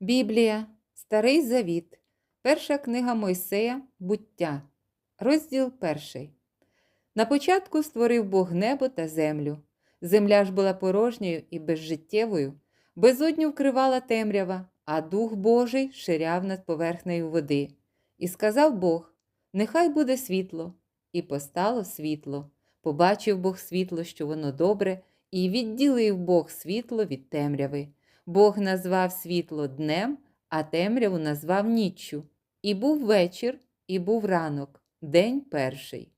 Біблія, Старий Завіт, Перша книга Мойсея, Буття, розділ перший. На початку створив Бог небо та землю. Земля ж була порожньою і безжиттєвою, безодню вкривала темрява, а Дух Божий ширяв над поверхнею води. І сказав Бог: Нехай буде світло, і постало світло. Побачив Бог світло, що воно добре, і відділив Бог світло від темряви. Бог назвав світло днем, а темряву назвав ніччю. І був вечір, і був ранок, день перший.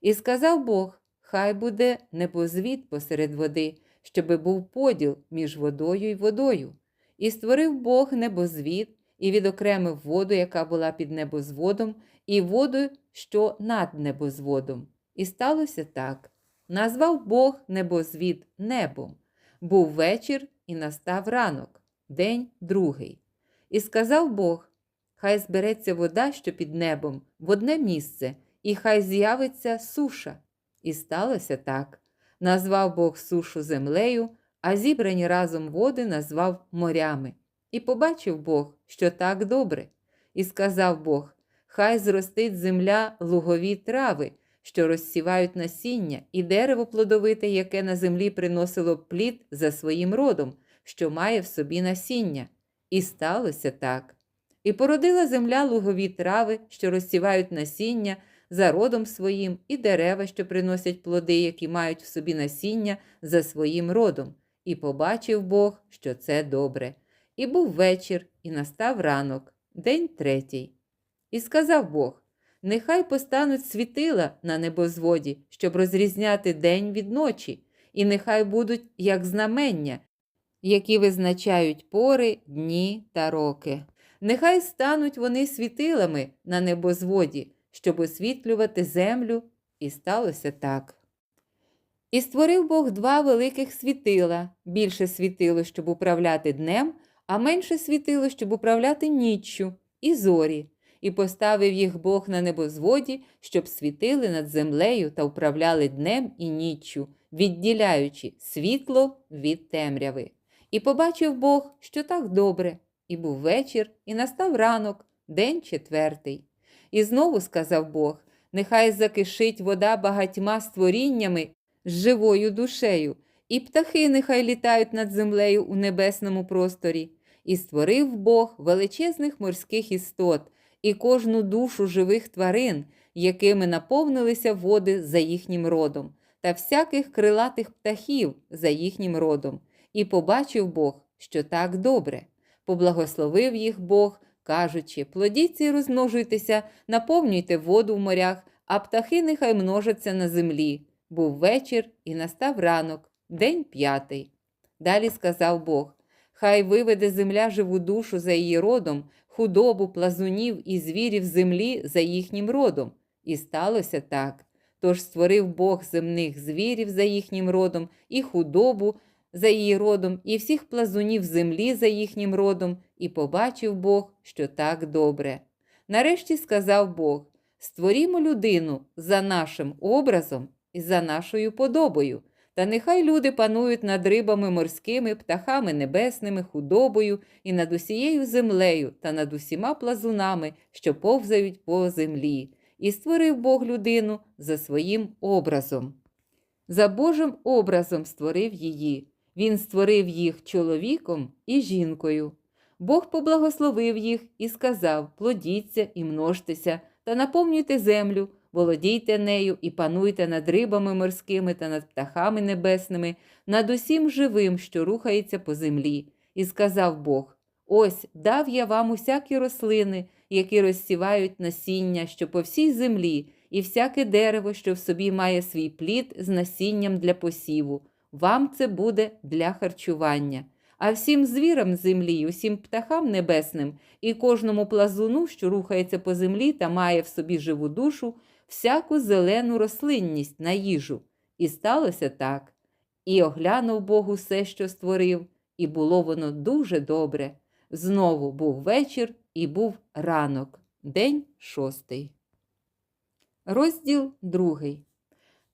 І сказав Бог: Хай буде небозвід посеред води, щоби був поділ між водою і водою. І створив Бог небозвід, і відокремив воду, яка була під небозводом, і воду, що над небозводом. І сталося так: назвав Бог небозвід небом. Був вечір, і настав ранок, день другий. І сказав Бог: Хай збереться вода, що під небом, в одне місце, і хай з'явиться суша. І сталося так. Назвав Бог сушу землею, а зібрані разом води назвав морями. І побачив Бог, що так добре. І сказав Бог: Хай зростить земля лугові трави, що розсівають насіння, і дерево плодовите, яке на землі приносило плід за своїм родом, що має в собі насіння. І сталося так. І породила земля лугові трави, що розсівають насіння за родом своїм, і дерева, що приносять плоди, які мають в собі насіння за своїм родом. І побачив Бог, що це добре. І був вечір, і настав ранок, день третій. І сказав Бог: Нехай постануть світила на небозводі, щоб розрізняти день від ночі, і нехай будуть як знамення, які визначають пори, дні та роки. Нехай стануть вони світилами на небозводі, щоб освітлювати землю, і сталося так. І створив Бог два великих світила, більше світило, щоб управляти днем, а менше світило, щоб управляти ніччю, і зорі, і поставив їх Бог на небозводі, щоб світили над землею та управляли днем і ніччю, відділяючи світло від темряви. І побачив Бог, що так добре, і був вечір, і настав ранок, день четвертий. І знову сказав Бог: нехай закишить вода багатьма створіннями з живою душею, і птахи нехай літають над землею у небесному просторі. І створив Бог величезних морських істот і кожну душу живих тварин, якими наповнилися води за їхнім родом, та всяких крилатих птахів за їхнім родом. І побачив Бог, що так добре. Поблагословив їх Бог, кажучи: плодіться і розмножуйтеся, наповнюйте воду в морях, а птахи нехай множаться на землі. Був вечір і настав ранок, день п'ятий. Далі сказав Бог: Хай виведе земля живу душу за її родом, худобу, плазунів і звірів землі за їхнім родом. І сталося так. Тож створив Бог земних звірів за їхнім родом, і худобу за її родом, і всіх плазунів землі за їхнім родом, і побачив Бог, що так добре. Нарешті сказав Бог: Створімо людину за нашим образом і за нашою подобою, та нехай люди панують над рибами морськими, птахами небесними, худобою і над усією землею та над усіма плазунами, що повзають по землі. І створив Бог людину за своїм образом. За Божим образом створив її. Він створив їх чоловіком і жінкою. Бог поблагословив їх і сказав: плодіться і множтеся, та наповнюйте землю, володійте нею і пануйте над рибами морськими та над птахами небесними, над усім живим, що рухається по землі. І сказав Бог: Ось дав я вам усякі рослини, які розсівають насіння, що по всій землі, і всяке дерево, що в собі має свій плід з насінням для посіву. Вам це буде для харчування. А всім звірам землі, усім птахам небесним, і кожному плазуну, що рухається по землі та має в собі живу душу, всяку зелену рослинність на їжу. І сталося так. І оглянув Бог усе, що створив, і було воно дуже добре. Знову був вечір і був ранок, день шостий. Розділ другий.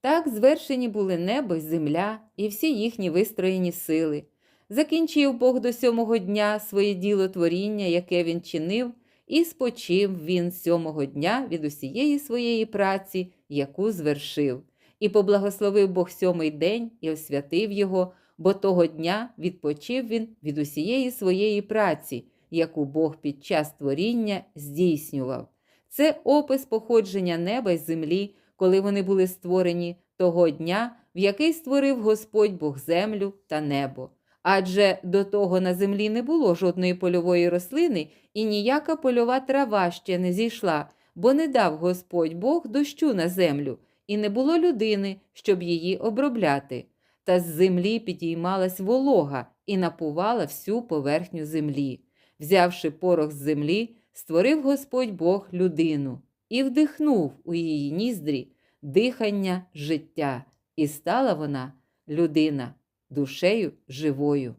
Так звершені були небо й земля і всі їхні вистроєні сили. Закінчив Бог до сьомого дня своє діло творіння, яке він чинив, і спочив він сьомого дня від усієї своєї праці, яку звершив. І поблагословив Бог сьомий день і освятив його, бо того дня відпочив він від усієї своєї праці, яку Бог під час творіння здійснював. Це опис походження неба й землі, коли вони були створені того дня, в який створив Господь Бог землю та небо. Адже до того на землі не було жодної польової рослини, і ніяка польова трава ще не зійшла, бо не дав Господь Бог дощу на землю, і не було людини, щоб її обробляти. Та з землі підіймалась волога і напувала всю поверхню землі. Взявши порох з землі, створив Господь Бог людину і вдихнув у її ніздрі дихання життя, і стала вона людина душею живою.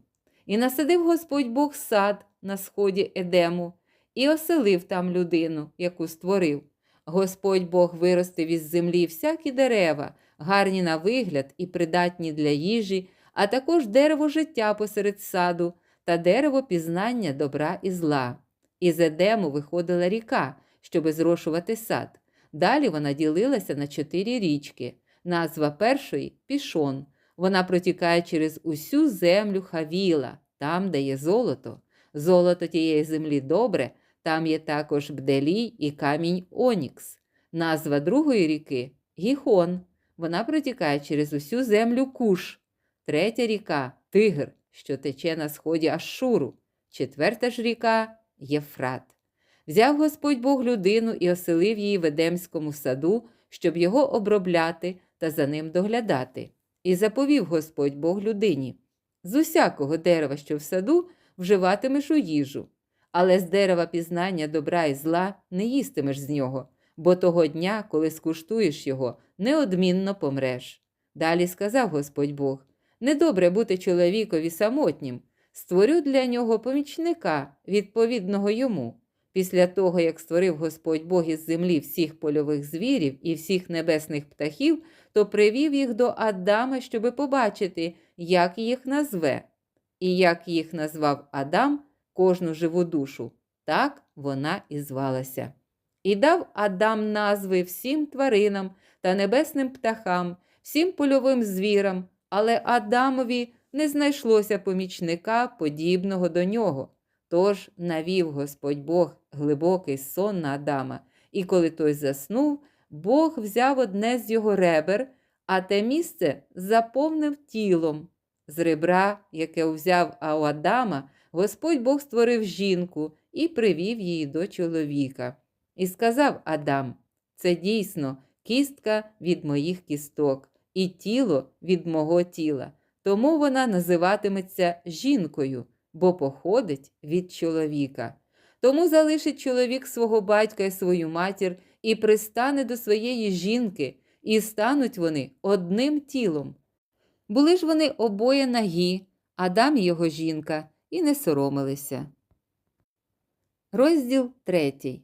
І насадив Господь Бог сад на сході Едему і оселив там людину, яку створив. Господь Бог виростив із землі всякі дерева, гарні на вигляд і придатні для їжі, а також дерево життя посеред саду та дерево пізнання добра і зла. Із Едему виходила ріка, щоби зрошувати сад. Далі вона ділилася на чотири річки. Назва першої пішон. Вона протікає через усю землю Хавіла, там, де є золото. Золото тієї землі добре, там є також бделій і камінь Онікс. Назва другої ріки Гіхон. Вона протікає через усю землю Куш. Третя ріка Тигр, що тече на сході Ашшуру. Четверта ж ріка Єфрат. Взяв Господь Бог людину і оселив її в Едемському саду, щоб його обробляти та за ним доглядати. І заповів Господь Бог людині: з усякого дерева, що в саду, вживатимеш у їжу, але з дерева пізнання добра і зла не їстимеш з нього, бо того дня, коли скуштуєш його, неодмінно помреш. Далі сказав Господь Бог: недобре бути чоловікові самотнім, створю для нього помічника, відповідного йому. Після того, як створив Господь Бог із землі всіх польових звірів і всіх небесних птахів, то привів їх до Адама, щоби побачити, як їх назве. І як їх назвав Адам, кожну живу душу, так вона і звалася. І дав Адам назви всім тваринам та небесним птахам, всім польовим звірам, але Адамові не знайшлося помічника, подібного до нього. Тож навів Господь Бог глибокий сон на Адама, і коли той заснув, Бог взяв одне з його ребер, а те місце заповнив тілом. З ребра, яке взяв Адама, Господь Бог створив жінку і привів її до чоловіка. І сказав Адам: це дійсно кістка від моїх кісток, і тіло від мого тіла. Тому вона називатиметься жінкою, бо походить від чоловіка. Тому залишить чоловік свого батька і свою матір і пристане до своєї жінки, і стануть вони одним тілом. Були ж вони обоє нагі, Адам і його жінка, і не соромилися. Розділ третій.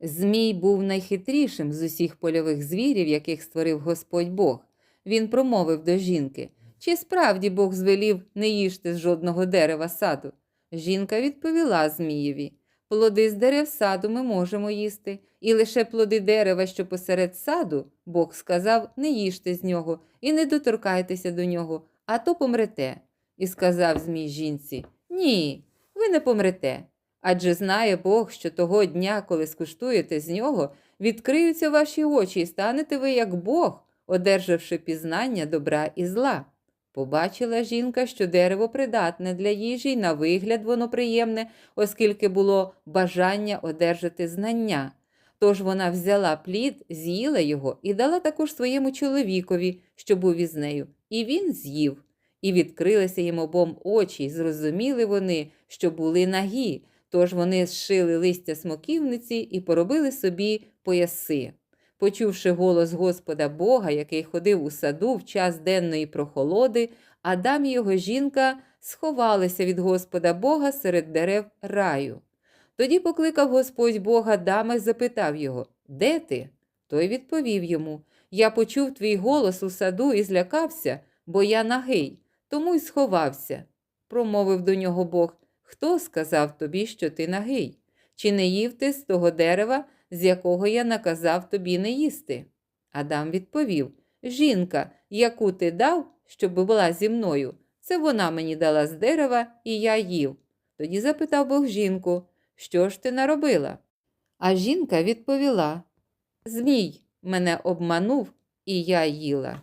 Змій був найхитрішим з усіх польових звірів, яких створив Господь Бог. Він промовив до жінки чи справді Бог звелів не їжте з жодного дерева саду? Жінка відповіла Змієві плоди з дерев саду ми можемо їсти, і лише плоди дерева, що посеред саду, Бог сказав, не їжте з нього і не доторкайтеся до нього, а то помрете. І сказав Змій жінці Ні, ви не помрете. Адже знає Бог, що того дня, коли скуштуєте з нього, відкриються ваші очі, і станете ви як Бог, одержавши пізнання добра і зла. Побачила жінка, що дерево придатне для їжі, і на вигляд воно приємне, оскільки було бажання одержати знання. Тож вона взяла плід, з'їла його і дала також своєму чоловікові, що був із нею, і він з'їв. І відкрилися їм обом очі, і зрозуміли вони, що були нагі, тож вони зшили листя смоківниці і поробили собі пояси. Почувши голос Господа Бога, який ходив у саду в час денної прохолоди, Адам і його жінка сховалися від Господа Бога серед дерев раю. Тоді покликав Господь Бога Адама і запитав його Де ти? Той відповів йому Я почув твій голос у саду і злякався, бо я нагий, тому й сховався. промовив до нього Бог, хто сказав тобі, що ти нагий? Чи не їв ти з того дерева, з якого я наказав тобі не їсти? Адам відповів: Жінка, яку ти дав, щоб була зі мною, це вона мені дала з дерева, і я їв. Тоді запитав Бог жінку, що ж ти наробила? А жінка відповіла: Змій мене обманув, і я їла.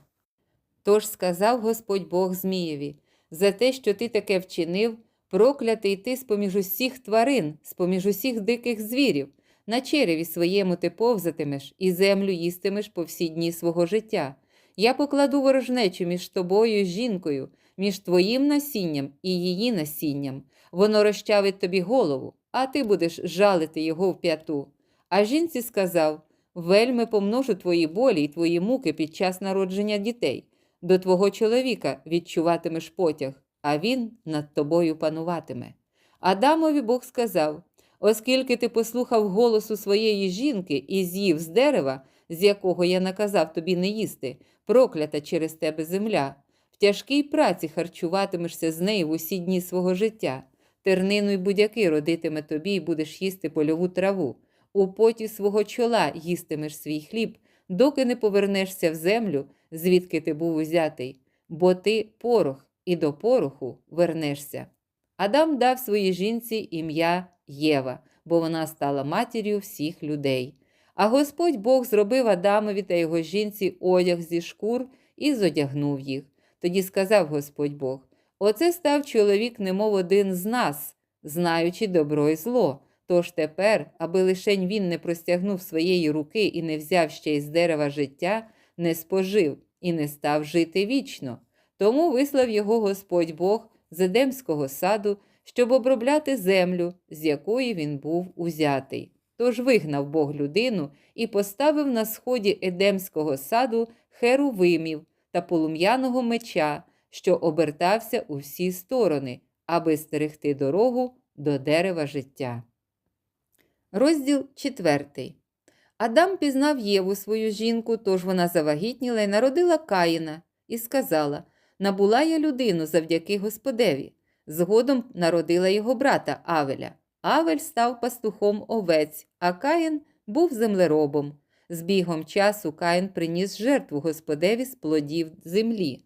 Тож сказав Господь Бог Змієві, за те, що ти таке вчинив, проклятий ти з-поміж усіх тварин, з-поміж усіх диких звірів, на череві своєму ти повзатимеш і землю їстимеш по всі дні свого життя. Я покладу ворожнечу між тобою і жінкою, між твоїм насінням і її насінням. Воно розчавить тобі голову, а ти будеш жалити його в п'яту. А жінці сказав: Вельми помножу твої болі й твої муки під час народження дітей. До твого чоловіка відчуватимеш потяг, а він над тобою пануватиме. Адамові Бог сказав: Оскільки ти послухав голосу своєї жінки і з'їв з дерева, з якого я наказав тобі не їсти, проклята через тебе земля, в тяжкій праці харчуватимешся з нею в усі дні свого життя. Тернину й будяки родитиме тобі і будеш їсти польову траву. У поті свого чола їстимеш свій хліб, доки не повернешся в землю, звідки ти був узятий, бо ти порох, і до пороху вернешся. Адам дав своїй жінці ім'я Єва, бо вона стала матір'ю всіх людей. А Господь Бог зробив Адамові та його жінці одяг зі шкур і зодягнув їх. Тоді сказав Господь Бог: Оце став чоловік, немов один з нас, знаючи добро і зло. Тож тепер, аби лишень він не простягнув своєї руки і не взяв ще із дерева життя, не спожив і не став жити вічно. Тому вислав його Господь Бог з Едемського саду, щоб обробляти землю, з якої він був узятий. Тож вигнав Бог людину і поставив на сході Едемського саду херувимів та полум'яного меча, що обертався у всі сторони, аби стерегти дорогу до дерева життя. Розділ 4. Адам пізнав Єву свою жінку, тож вона завагітніла і народила Каїна, і сказала: Набула я людину завдяки Господеві. Згодом народила його брата Авеля. Авель став пастухом овець, а Каїн був землеробом. З бігом часу Каїн приніс жертву Господеві з плодів землі.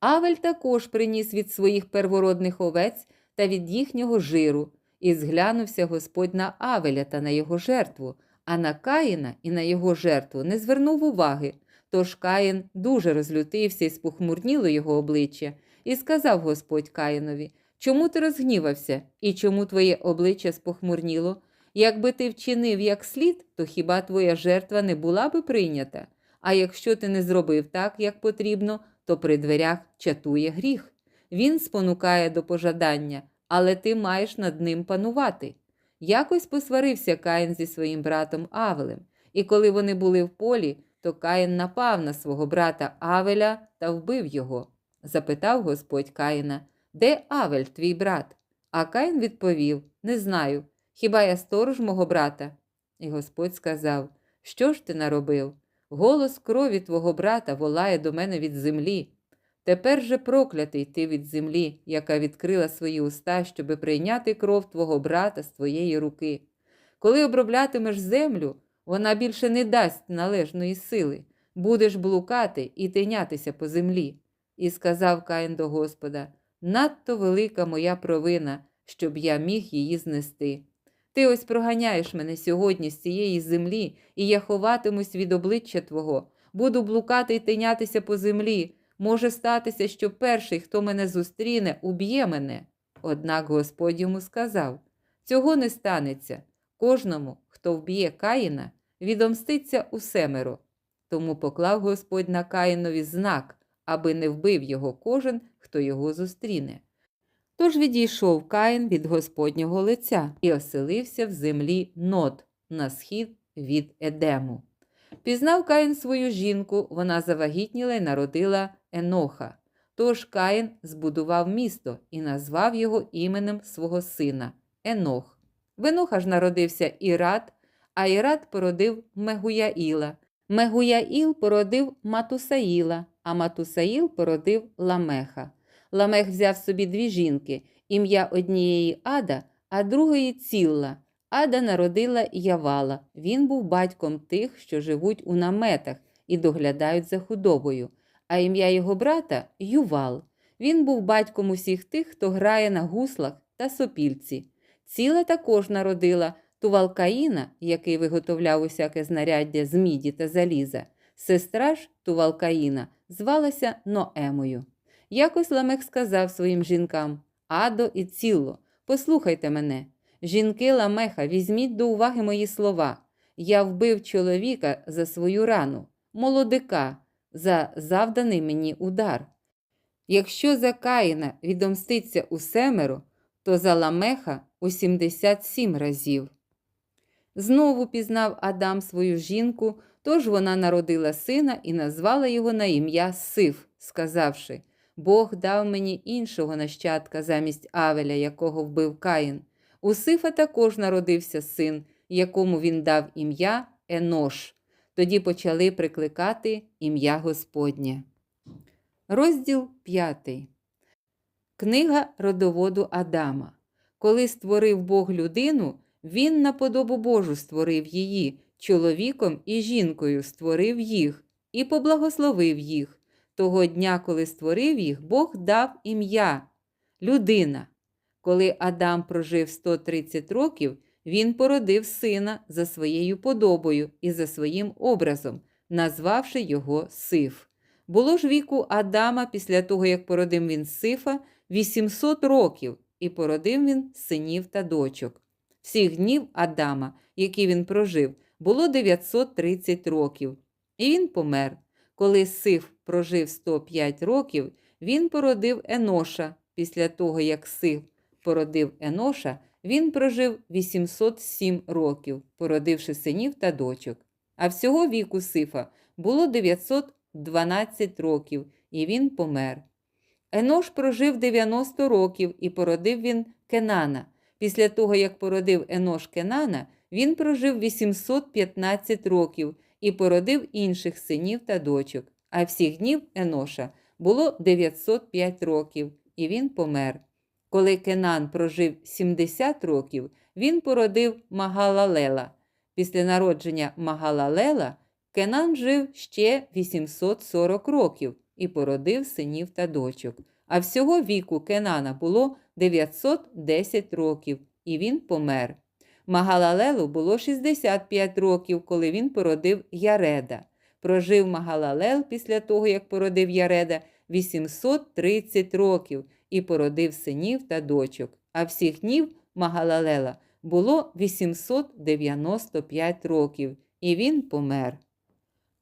Авель також приніс від своїх первородних овець та від їхнього жиру, і зглянувся Господь на Авеля та на його жертву, а на Каїна і на його жертву не звернув уваги. Тож Каїн дуже розлютився і спохмурніло його обличчя, і сказав Господь Каїнові: Чому ти розгнівався, і чому твоє обличчя спохмурніло? Якби ти вчинив як слід, то хіба твоя жертва не була би прийнята? А якщо ти не зробив так, як потрібно, то при дверях чатує гріх. Він спонукає до пожадання, але ти маєш над ним панувати. Якось посварився Каїн зі своїм братом Авелем, і коли вони були в полі, то Каїн напав на свого брата Авеля та вбив його. Запитав Господь Каїна, де Авель, твій брат? А Каїн відповів: Не знаю. Хіба я сторож мого брата? І Господь сказав: Що ж ти наробив? Голос крові твого брата волає до мене від землі. Тепер же проклятий ти від землі, яка відкрила свої уста, щоби прийняти кров твого брата з твоєї руки. Коли оброблятимеш землю, вона більше не дасть належної сили, будеш блукати і тинятися по землі. І сказав Каїн до Господа: надто велика моя провина, щоб я міг її знести. Ти ось проганяєш мене сьогодні з цієї землі, і я ховатимусь від обличчя Твого, буду блукати й тинятися по землі. Може статися, що перший, хто мене зустріне, уб'є мене. Однак Господь йому сказав: цього не станеться. Кожному, хто вб'є Каїна, відомститься у семеро. Тому поклав Господь на Каїнові знак, аби не вбив його кожен, хто його зустріне. Тож відійшов Каїн від Господнього лиця і оселився в землі Нот на схід від Едему. Пізнав Каїн свою жінку, вона завагітніла і народила Еноха. Тож Каїн збудував місто і назвав його іменем свого сина Енох. В Еноха ж народився Ірат, а Ірат породив Мегуяїла. Мегуяїл породив Матусаїла, а Матусаїл породив Ламеха. Ламех взяв собі дві жінки, ім'я однієї Ада, а другої Цілла. Ада народила Явала. Він був батьком тих, що живуть у наметах і доглядають за худобою, а ім'я його брата Ювал. Він був батьком усіх тих, хто грає на гуслах та сопільці. Ціла також народила Тувалкаїна, який виготовляв усяке знаряддя з міді та заліза. Сестра ж Тувалкаїна звалася Ноемою. Якось Ламех сказав своїм жінкам Адо і Цілло, послухайте мене. Жінки Ламеха, візьміть до уваги мої слова. Я вбив чоловіка за свою рану, молодика, за завданий мені удар. Якщо за Каїна відомститься у семеро, то за Ламеха у 77 разів. Знову пізнав Адам свою жінку, тож вона народила сина і назвала його на ім'я Сиф, сказавши: Бог дав мені іншого нащадка замість Авеля, якого вбив Каїн. У Сифа також народився син, якому він дав ім'я Енош. Тоді почали прикликати ім'я Господнє. Розділ 5. Книга родоводу Адама. Коли створив Бог людину, він на подобу Божу створив її, чоловіком і жінкою створив їх і поблагословив їх. Того дня, коли створив їх, Бог дав ім'я людина. Коли Адам прожив 130 років, він породив сина за своєю подобою і за своїм образом, назвавши його Сиф. Було ж віку Адама після того, як породив він Сифа, 800 років, і породив він синів та дочок. Всіх днів Адама, які він прожив, було 930 років, і він помер. Коли Сиф прожив 105 років, він породив Еноша. Після того, як Сиф породив Еноша, він прожив 807 років, породивши синів та дочок. А всього віку Сифа було 912 років, і він помер. Енош прожив 90 років і породив він Кенана. Після того, як породив Енош Кенана, він прожив 815 років і породив інших синів та дочок. А всіх днів Еноша було 905 років, і він помер. Коли Кенан прожив 70 років, він породив Магалалела. Після народження Магалалела Кенан жив ще 840 років і породив синів та дочок. А всього віку Кенана було 910 років, і він помер. Магалалелу було 65 років, коли він породив Яреда. Прожив Магалалел після того, як породив Яреда, 830 років і породив синів та дочок. А всіх днів Магалалела було 895 років, і він помер.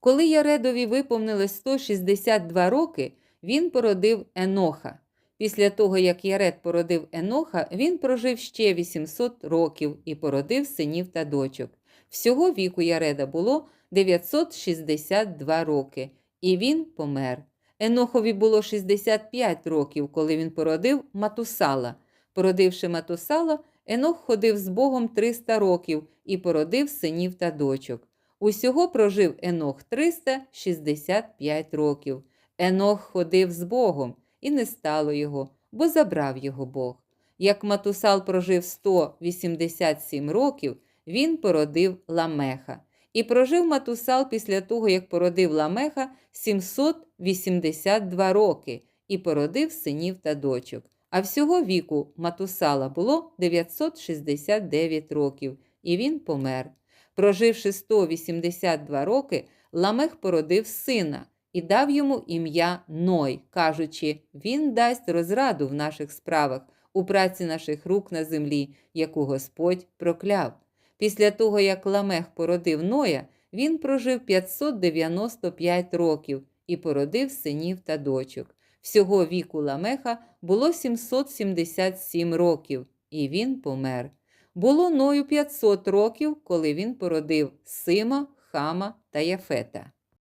Коли Яредові виповнилось 162 роки, він породив Еноха. Після того, як Яред породив Еноха, він прожив ще 800 років і породив синів та дочок. Всього віку Яреда було 962 роки, і він помер. Енохові було 65 років, коли він породив Матусала. Породивши Матусала, Енох ходив з Богом 300 років і породив синів та дочок. Усього прожив Енох 365 років. Енох ходив з Богом, і не стало його, бо забрав його Бог. Як Матусал прожив 187 років, він породив Ламеха. І прожив Матусал після того, як породив Ламеха 782 роки і породив синів та дочок. А всього віку Матусала було 969 років, і він помер. Проживши 182 роки, Ламех породив сина і дав йому ім'я Ной, кажучи, він дасть розраду в наших справах, у праці наших рук на землі, яку Господь прокляв. Після того, як Ламех породив Ноя, він прожив 595 років і породив синів та дочок. Всього віку Ламеха було 777 років, і він помер. Було Ною 500 років, коли він породив Сима, Хама та Яфета.